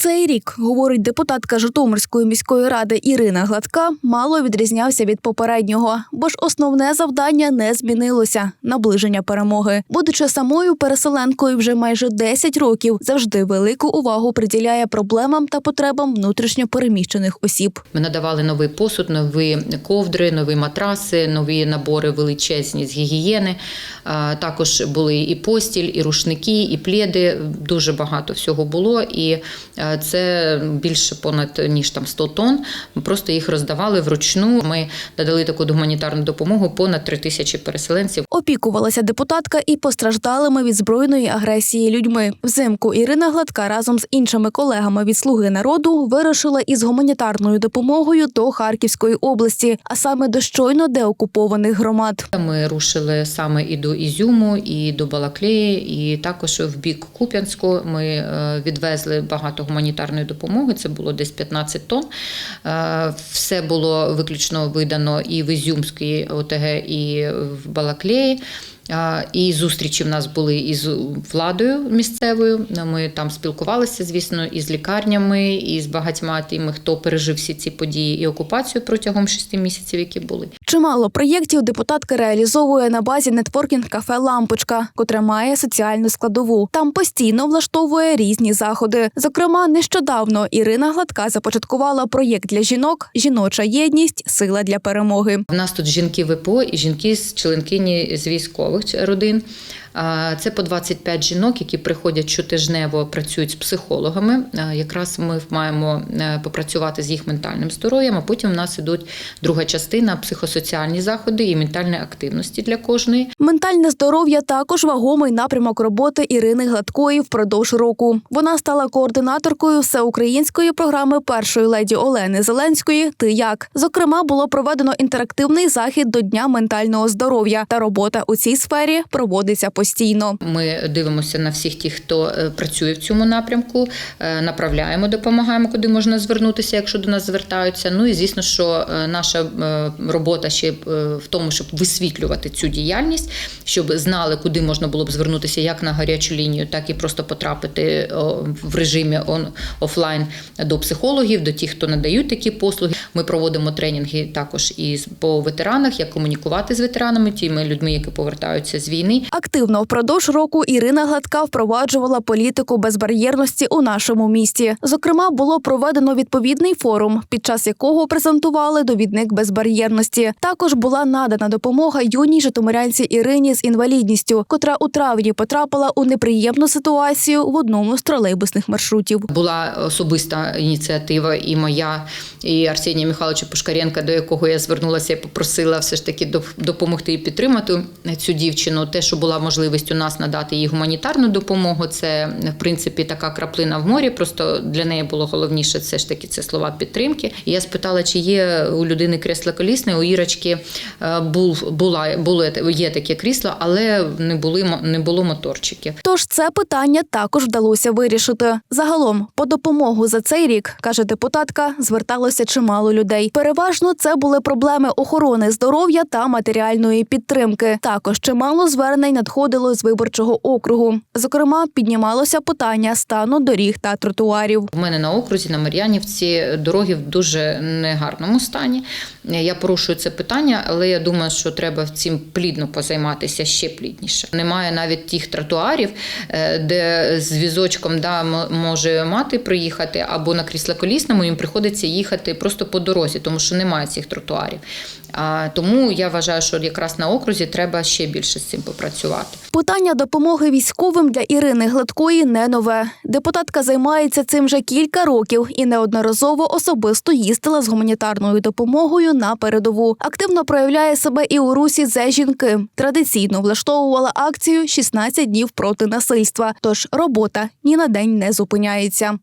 Цей рік, говорить депутатка Житомирської міської ради Ірина Гладка, мало відрізнявся від попереднього, бо ж основне завдання не змінилося наближення перемоги. Будучи самою переселенкою вже майже 10 років, завжди велику увагу приділяє проблемам та потребам внутрішньо переміщених осіб. Ми надавали новий посуд, нові ковдри, нові матраси, нові набори величезні з гігієни. Також були і постіль, і рушники, і пледи. Дуже багато всього було. І це більше понад ніж там 100 тонн. Ми просто їх роздавали вручну. Ми надали таку гуманітарну допомогу понад 3 тисячі переселенців. Опікувалася депутатка і постраждалими від збройної агресії людьми. Взимку Ірина Гладка разом з іншими колегами від Слуги народу вирушила із гуманітарною допомогою до Харківської області, а саме до щойно деокупованих громад. Ми рушили саме і до Ізюму, і до Балаклеї, і також в бік Куп'янську. Ми е, відвезли багато гуманітарної допомоги. Це було десь 15 тонн. Е, Все було виключно видано і в Ізюмській ОТГ, і в Балаклеї. І зустрічі в нас були із владою місцевою. Ми там спілкувалися, звісно, із лікарнями, і з багатьма тими, хто пережив всі ці події і окупацію протягом шести місяців, які були. Чимало проєктів депутатка реалізовує на базі нетворкінг кафе Лампочка, котре має соціальну складову. Там постійно влаштовує різні заходи. Зокрема, нещодавно Ірина Гладка започаткувала проєкт для жінок Жіноча єдність сила для перемоги. У нас тут жінки ВПО і жінки з членкині з військових родин. Це по 25 жінок, які приходять щотижнево, працюють з психологами. Якраз ми маємо е, попрацювати з їх ментальним здоров'ям, а потім в нас ідуть друга частина психосоціальні заходи і ментальні активності для кожної. Ментальне здоров'я також вагомий напрямок роботи Ірини Гладкої впродовж року. Вона стала координаторкою всеукраїнської програми першої леді Олени Зеленської. Ти як зокрема було проведено інтерактивний захід до Дня ментального здоров'я, та робота у цій сфері проводиться постійно. Ми дивимося на всіх тих, хто е, працює в цьому напрямку, е, направляємо, допомагаємо, куди можна звернутися, якщо до нас звертаються. Ну і звісно, що е, наша робота ще в тому, щоб висвітлювати цю діяльність, щоб знали, куди можна було б звернутися як на гарячу лінію, так і просто потрапити в режимі офлайн до психологів, до тих, хто надають такі послуги. Ми проводимо тренінги також і по ветеранах, як комунікувати з ветеранами, тими людьми, які повертаються з війни. Активно впродовж року Ірина Гладка впроваджувала політику безбар'єрності у нашому місті. Зокрема, було проведено відповідний форум, під час якого презентували довідник безбар'єрності. Також була надана допомога юній житомирянці Ірині з інвалідністю, котра у травні потрапила у неприємну ситуацію в одному з тролейбусних маршрутів. Була особиста ініціатива і моя, і Арсенія Михайловича Пушкаренка, до якого я звернулася і попросила все ж таки доп- допомогти і підтримати цю дівчину. Те, що була можливість у нас надати їй гуманітарну допомогу, це в принципі така краплина в морі. Просто для неї було головніше все ж таки це слова підтримки. І я спитала, чи є у людини кресло колісне, у Ірочки е, був була було є таке крісло, але не були не було моторчиків. Тож це питання також вдалося вирішити. Загалом, по допомогу за цей рік, каже депутатка, зверталося чимало людей. Переважно це були проблеми охорони здоров'я та матеріальної підтримки. Також чимало звернень надходило з виборчого округу. Зокрема, піднімалося питання стану доріг та тротуарів. У мене на окрузі на Мар'янівці дороги в дуже негарному стані. Я порушую це питання, але я думаю, що треба цим плідно позайматися ще плідніше. Немає навіть тих тротуарів, е, де з візочком да, може мати приїхати, або на кріслоколісному їм приходиться їхати просто по дорозі, тому що немає цих тротуарів. А тому я вважаю, що якраз на окрузі треба ще більше з цим попрацювати. Питання допомоги військовим для Ірини Гладкої не нове. Депутатка займається цим вже кілька років і неодноразово особисто їздила з гуманітарною допомогою на передову. Активно проявляє себе і у русі за жінки. Традиційно влаштовувала акцію «16 днів проти насильства. Тож робота ні на день не зупиняється.